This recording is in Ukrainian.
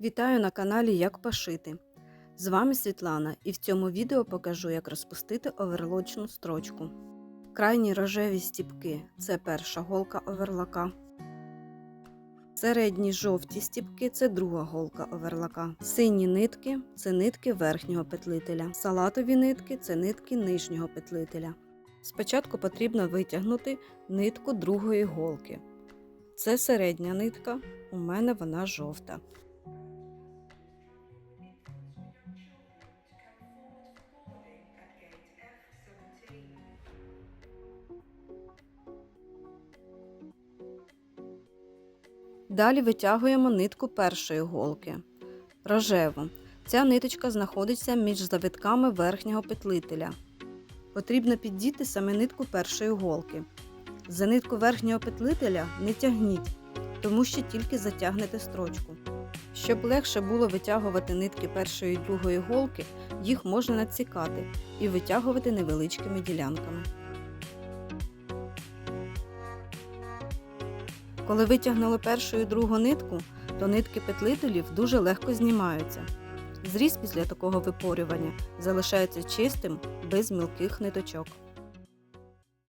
Вітаю на каналі Як пошити. З вами Світлана і в цьому відео покажу, як розпустити оверлочну строчку. Крайні рожеві стіпки це перша голка оверлака. Середні жовті стіпки це друга голка оверлака. Сині нитки це нитки верхнього петлителя. Салатові нитки це нитки нижнього петлителя. Спочатку потрібно витягнути нитку другої голки. Це середня нитка, у мене вона жовта. Далі витягуємо нитку першої голки. Рожеву. Ця ниточка знаходиться між завитками верхнього петлителя. Потрібно піддіти саме нитку першої голки. За нитку верхнього петлителя не тягніть, тому що тільки затягнете строчку. Щоб легше було витягувати нитки першої і другої голки, їх можна надсікати і витягувати невеличкими ділянками. Коли витягнули першу і другу нитку, то нитки петлителів дуже легко знімаються. Зріз після такого випорювання залишається чистим, без мілких ниточок.